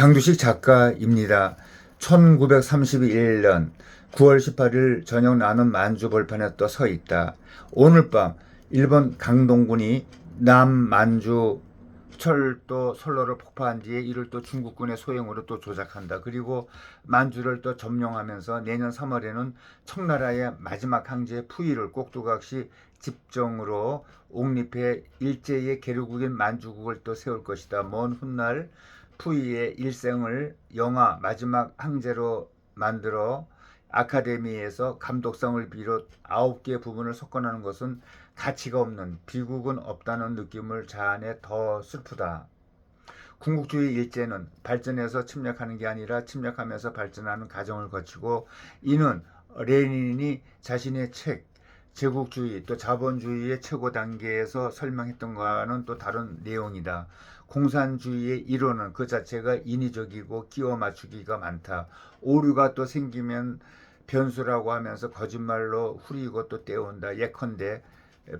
장두식 작가입니다. 1931년 9월 18일 저녁 나는 만주 벌판에 또서 있다. 오늘 밤 일본 강동군이 남만주 철도 선로를 폭파한 뒤에 이를 또 중국군의 소행으로 또 조작한다. 그리고 만주를 또 점령하면서 내년 3월에는 청나라의 마지막 항제 푸이를 꼭두각시 집정으로 옥립해 일제의 계류국인 만주국을 또 세울 것이다. 먼 훗날 푸이의 일생을 영화 마지막 항제로 만들어 아카데미에서 감독상을 비롯 아홉 개 부분을 석권하는 것은 가치가 없는 비국은 없다는 느낌을 자아내 더 슬프다. 군국주의 일제는 발전해서 침략하는 게 아니라 침략하면서 발전하는 과정을 거치고 이는 레닌이 자신의 책 제국주의 또 자본주의의 최고 단계에서 설명했던 것과는 또 다른 내용이다. 공산주의의 이론은 그 자체가 인위적이고 끼워 맞추기가 많다. 오류가 또 생기면 변수라고 하면서 거짓말로 후리고 또 때운다. 예컨대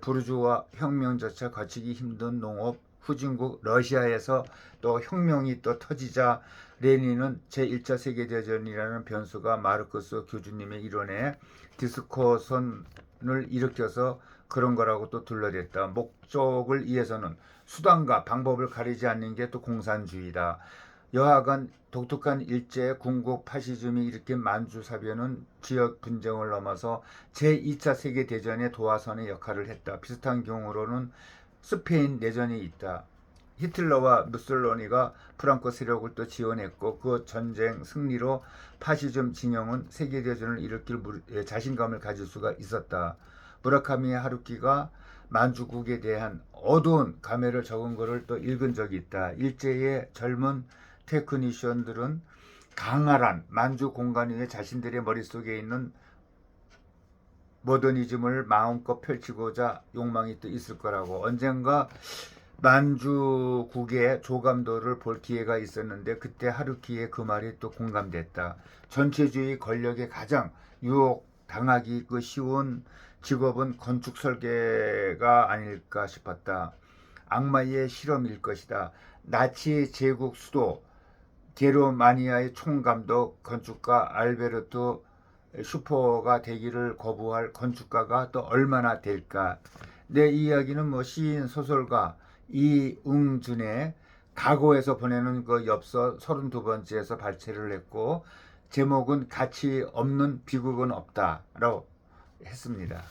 부르주아 혁명조차 거치기 힘든 농업 후진국 러시아에서 또 혁명이 또 터지자 레닌은 제1차 세계대전이라는 변수가 마르크스 교주님의 이론에 디스코선 을 일으켜서 그런 거라고 또 둘러댔다. 목적을 위해서는 수단과 방법을 가리지 않는 게 또 공산주의다. 여하간 독특한 일제 군국 파시즘이 일으킨 만주 사변은 지역 분쟁을 넘어서 제2차 세계 대전의 도화선의 역할을 했다. 비슷한 경우로는 스페인 내전이 있다. 히틀러와 무솔로니가 프랑코 세력을 또 지원했고 그 전쟁 승리로 파시즘 진영은 세계 대전을 일으킬 무- 예, 자신감을 가질 수가 있었다. 무라카미 하루키가 만주국에 대한 어두운 감회를 적은 것을 또 읽은 적이 있다. 일제의 젊은 테크니션들은 강활한 만주 공간 위에 자신들의 머릿속에 있는 모더니즘을 마음껏 펼치고자 욕망이 또 있을 거라고 언젠가 만주국의 조감도를 볼 기회가 있었는데 그때 하루키의 그 말이 또 공감됐다. 전체주의 권력에 가장 유혹 당하기 그 쉬운 직업은 건축 설계가 아닐까 싶었다. 악마의 실험일 것이다. 나치 제국 수도 게로마니아의 총감독 건축가 알베르토 슈퍼가 되기를 거부할 건축가가 또 얼마나 될까? 내 이야기는 뭐 시인 소설가 이웅준의 가고에서 보내는 그 엽서 32번째에서 발췌를 했고 제목은 가치 없는 비극은 없다라고 했습니다.